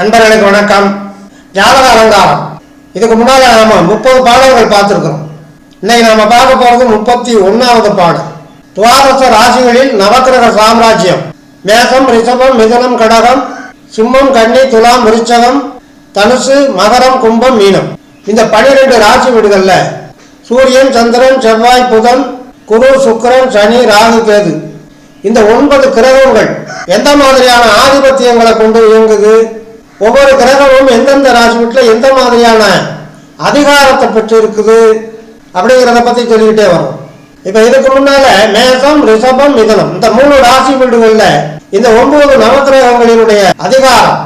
நண்பர்களுக்கு வணக்கம். ஜாதக அலங்காரம். இதுக்கு முன்னால் நாம முப்பது பாடல்கள் பார்த்துருக்குறோம். இன்னைக்கு நாம் பார்க்க போகிறது முப்பத்தி ஒன்றாவது பாடல். துவாதச ராசிகளில் நவக்கிரக சாம்ராஜ்யம். மேகம் ரிஷபம் மிதனம் கடகம் சிம்மம் கன்னி துலாம் விருச்சகம் தனுசு மகரம் கும்பம் மீனம். இந்த பனிரெண்டு ராசி வீடுகளில் சூரியன் சந்திரன் செவ்வாய் புதன் குரு சுக்கிரன் சனி ராகு கேது. இந்த ஒன்பது கிரகங்கள் எந்த மாதிரியான ஆதிபத்தியங்களை கொண்டு இயங்குது? ஒவ்வொரு கிரகமும் எந்தெந்த ராசி வீட்டில் எந்த மாதிரியான அதிகாரத்தை பெற்று இருக்குது அப்படிங்கிறத பற்றி சொல்லிக்கிட்டே வரும். இப்போ இதுக்கு முன்னால மேசம் ரிஷபம் மிதனம். இந்த மூணு ராசி வீடுகளில் இந்த ஒன்பது நவக்கிரகங்களினுடைய அதிகாரம்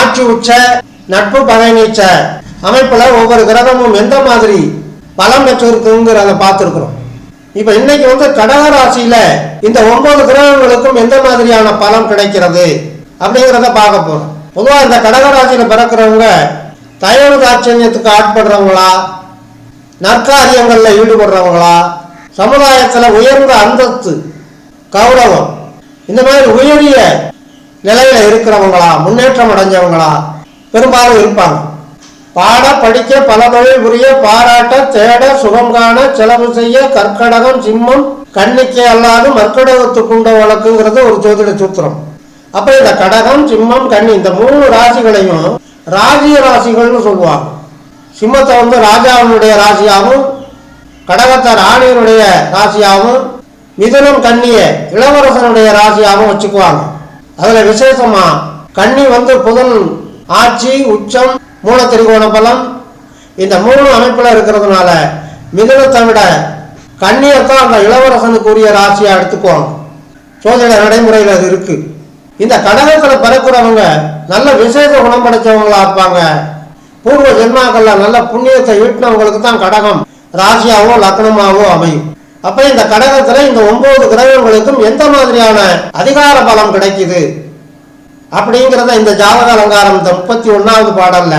ஆட்சி உச்ச நட்பு பகை நீச்ச ஒவ்வொரு கிரகமும் எந்த மாதிரி பலம் பெற்றிருக்குங்கிறத பார்த்துருக்குறோம். இப்போ இன்னைக்கு வந்து கடக ராசியில இந்த ஒன்பது கிரகங்களுக்கும் எந்த மாதிரியான பலம் கிடைக்கிறது அப்படிங்கிறத பார்க்க போறோம். பொதுவாக இந்த கடகராசியில் பிறக்கிறவங்க தயவு தாட்சண்யத்துக்கு ஆட்படுறவங்களா நற்காரியங்களில் ஈடுபடுறவங்களா சமுதாயத்தில் உயர்ந்த அந்தஸ்து கௌரவம் இந்த மாதிரி உயரிய நிலையில் இருக்கிறவங்களா முன்னேற்றம் அடைஞ்சவங்களா பெரும்பாலும் இருப்பாங்க. பாட படிக்க பல தொழில் புரிய பாராட்ட தேட சுகம் காண செலவு செய்ய கற்கடகம் சிம்மம் கண்ணிக்கை அல்லாது மற்கடகத்துக்குண்ட வழக்குங்கிறது ஒரு ஜோதிட சூத்திரம். அப்ப இந்த கடகம் சிம்மம் கன்னி இந்த மூணு ராசிகளையும் ராஜ்ய ராசிகள்னு சொல்லுவாங்க. சிம்மத்தை வந்து ராஜாவினுடைய ராசியாகவும் கடகத்தை ராணியினுடைய ராசியாகவும் மிதுனம் கண்ணிய இளவரசனுடைய ராசியாகவும் வச்சுக்குவாங்க. அதுல விசேஷமா கன்னி வந்து புதன் ஆட்சி உச்சம் மூல திரிகோண பலம் இந்த மூணு அமைப்புல இருக்கிறதுனால மிதுனத்தை விட கண்ணியத்தான் அந்த இளவரசனுக்குரிய ராசியாக ராசியா எடுத்துக்குவாங்க. சோதனை நடைமுறையில் அது இருக்குது இந்த கடகத்தில் பிறக்கிறவங்க நல்ல விசேஷ குணம் படைச்சவங்களா இருப்பாங்க. பூர்வ ஜென்மாக்கள்ல நல்ல புண்ணியத்தை ஈட்டினவங்களுக்கு தான் கடகம். ராசியாவோ லக்னமாவோ அமையும். அப்ப இந்த கடகத்துல இந்த ஒன்பது கிரகங்களுக்கும் எந்த மாதிரியான அதிகார பலம் கிடைக்குது? அப்படிங்கிறத இந்த ஜாதக அலங்காரம் இந்த முப்பத்தி ஒன்னாவது பாடல்ல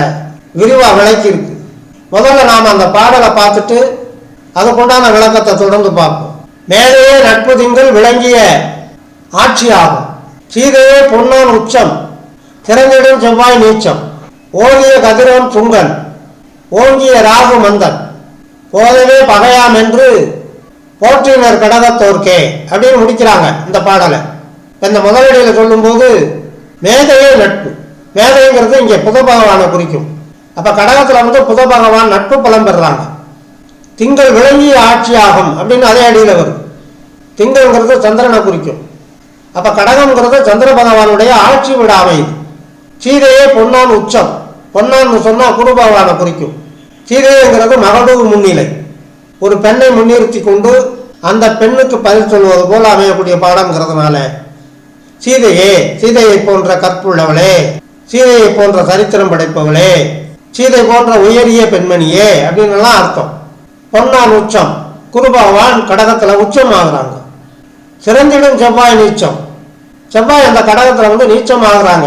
விரிவா விளக்கியிருக்கு. முதல்ல நாம அந்த பாடலை பார்த்துட்டு அதுக்குண்டான விளக்கத்தை தொடர்ந்து பார்ப்போம். மேலேயே நட்பு திங்கள் விளங்கிய ஆட்சியாகும். சீதையே பொன்னான் உச்சம் திறந்திடும் செவ்வாய் நீச்சம். ஓங்கிய கதிரோன் துங்கன் ஓங்கிய ராகு மந்தன். போதவே பகையாம் என்று போற்றினர் கடகத்தோர்க்கே அப்படின்னு முடிக்கிறாங்க இந்த பாடலை. இந்த முதலடியில் சொல்லும்போது மேதையே நட்பு. மேதைங்கிறது இங்கே புத பகவானை குறிக்கும். அப்போ கடகத்தில் வந்து புத பகவான் நட்பு பலம் பெறுறாங்க திங்கள் விளங்கிய ஆட்சியாகும் அப்படின்னு அதே அடியில் வரும். திங்கள்ங்கிறது சந்திரனை குறிக்கும். அப்ப கடகம்ங்கிறது சந்திர பகவானுடைய ஆட்சி விட அமையுது சீதையே பொன்னான் உச்சம். பொன்னான்னு சொன்னா குரு பகவானை குறிக்கும். சீதைங்கிறது மகடூர் முன்னிலை. ஒரு பெண்ணை முன்னிறுத்தி கொண்டு அந்த பெண்ணுக்கு பதில் சொல்வது போல அமையக்கூடிய பாடம்ங்கிறதுனால சீதையே சீதையை போன்ற கற்புள்ளவளே சீதையை போன்ற சரித்திரம் படைப்பவளே சீதை போன்ற உயரிய பெண்மணியே அப்படின்னு எல்லாம் அர்த்தம். பொன்னான் உச்சம். குரு பகவான் கடகத்துல உச்சம் ஆகுறாங்க சிறந்திடும் செவ்வாய் நீச்சம். செவ்வாய் அந்த கடகத்தில் வந்து நீச்சம் ஆகுறாங்க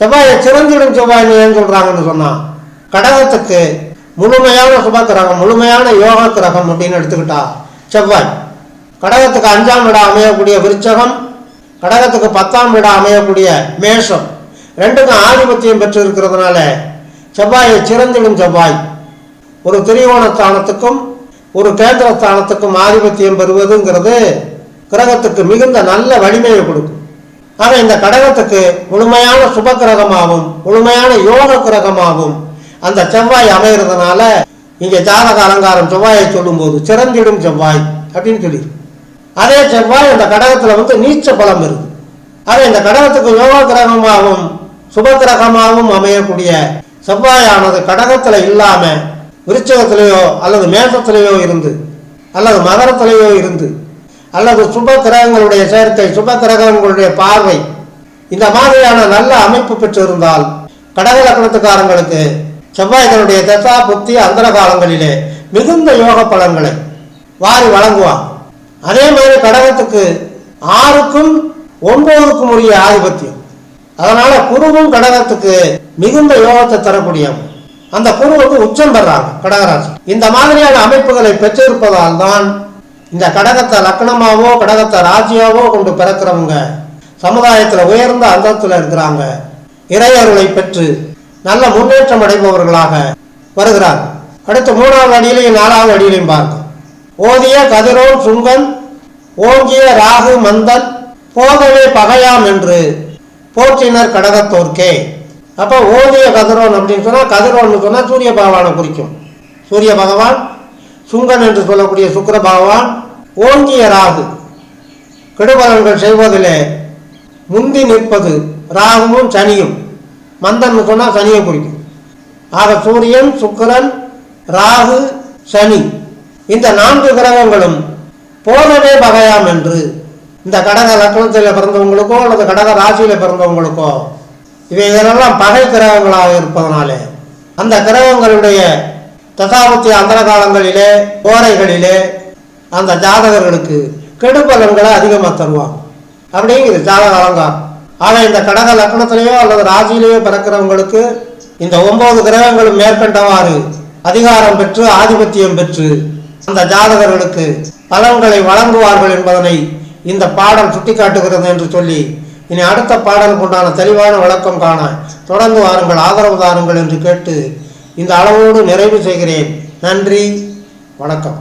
செவ்வாயை சிறந்திடும் செவ்வாய் ஏன் சொல்றாங்கன்னு சொன்னா கடகத்துக்கு முழுமையான சுப கிரகம் முழுமையான யோக கிரகம் அப்படின்னு எடுத்துக்கிட்டா செவ்வாய். கடகத்துக்கு அஞ்சாம் இடம் அமையக்கூடிய விருச்சகம் கடகத்துக்கு பத்தாம் இடம் அமையக்கூடிய மேஷம். ரெண்டுக்கும் ஆதிபத்தியம் பெற்று இருக்கிறதுனால செவ்வாயை சிறந்திடும் செவ்வாய். ஒரு திரிகோணஸ்தானத்துக்கும் ஒரு கேந்திரஸ்தானத்துக்கும் ஆதிபத்தியம் பெறுவதுங்கிறது கிரகத்துக்கு மிகுந்த நல்ல வலிமையை கொடுக்கும். ஆக இந்த கடகத்துக்கு முழுமையான சுப கிரகமாகவும் முழுமையான யோக கிரகமாகவும் அந்த செவ்வாய் அமைகிறதுனால இங்கே ஜாதக அலங்காரம் செவ்வாயை சொல்லும்போது சிறந்திடும் செவ்வாய் அப்படின்னு சொல்லி அதே செவ்வாய் அந்த கடகத்தில் வந்து நீச்ச பலம் இருக்கு ஆக இந்த கடகத்துக்கு யோக கிரகமாகவும் சுப கிரகமாகவும் அமையக்கூடிய செவ்வாயானது கடகத்தில் இல்லாமல் விருச்சகத்திலேயோ அல்லது மேசத்திலேயோ இருந்து அல்லது மகரத்திலேயோ இருந்து அல்லது சுப கிரகங்களுடைய சேர்க்கை சுப கிரகங்களுடைய பார்வை. இந்த மாதிரியான நல்ல அமைப்பு பெற்றிருந்தால் கடக லக்னத்துக்காரங்களுக்கு செவ்வாய்களுடைய தசா புத்தி அந்தர காலங்களிலே மிகுந்த யோக பலன்களை வாரி வழங்குவான் அதே மாதிரி கடகத்துக்கு ஆறுக்கும் ஒன்பதுக்கும் உரிய ஆதிபத்தியம். அதனால குருவும் கடகத்துக்கு மிகுந்த யோகத்தை தரக்கூடியவன் அந்த குரு வந்து உச்சம் பெறாங்க கடகராசி. இந்த மாதிரியான அமைப்புகளை பெற்றிருப்பதால் தான் இந்த கடகத்தை லக்னமாவோ கடகத்தை ராஜியாவோ கொண்டு பிறக்கிறவங்க சமுதாயத்தில் உயர்ந்த அந்தத்தில் இருக்கிறாங்க. இறையருளை பெற்று நல்ல முன்னேற்றம் அடைபவர்களாக வருகிறார் அடுத்து மூணாவது அடியிலையும் நாலாவது அடியிலையும் பார்க்கும் ஓதிய கதிரோன் சுங்கன் ஓங்கிய ராகு மந்தன் போதவே பகையாம் என்று போற்றினர் கடகத்தோர்க்கே. அப்போ ஓதிய கதிரோன் அப்படின்னு சொன்னால் கதிரோன்னு சொன்னால் சூரிய பகவானை குறிக்கும். சூரிய பகவான் சுங்கன் என்று சொல்லக்கூடிய சுக்கர பகவான் ஓங்கிய ராகு கெடுபலன்கள் செய்வதிலே முந்தி நிற்பது ராகுவும் சனியும். மந்தன் சொன்னால் சனியை குறிக்கும். ஆக சூரியன் சுக்கரன் ராகு சனி இந்த நான்கு கிரகங்களும் போனவே பகையாம் என்று இந்த கடக லக்னத்தில் பிறந்தவங்களுக்கோ அல்லது கடக ராசியில் பிறந்தவங்களுக்கோ இவைகளெல்லாம் பகை கிரகங்களாக இருப்பதனாலே அந்த கிரகங்களுடைய தசாபத்திய அந்தர காலங்களிலே ஓரைகளிலே அந்த ஜாதகர்களுக்கு கெடுபலன்களை அதிகமாக தருவாங்க. அப்படிங்கிறது ஜாதக அலங்காரம். ஆனால் இந்த கடக லக்னத்திலேயோ அல்லது ராசியிலேயோ பிறக்கிறவங்களுக்கு இந்த ஒன்பது கிரகங்களும் மேற்கண்டவாறு அதிகாரம் பெற்று ஆதிபத்தியம் பெற்று அந்த ஜாதகர்களுக்கு பலன்களை வழங்குவார்கள் என்பதனை இந்த பாடல் சுட்டிக்காட்டுகிறது என்று சொல்லி இனி அடுத்த பாடலுக்கு உண்டான தெளிவான விளக்கம் காண தொடர்ந்து வாருங்கள் ஆதரவு தாருங்கள் என்று கேட்டு இந்த அளவோடு நிறைவு செய்கிறேன். நன்றி வணக்கம்.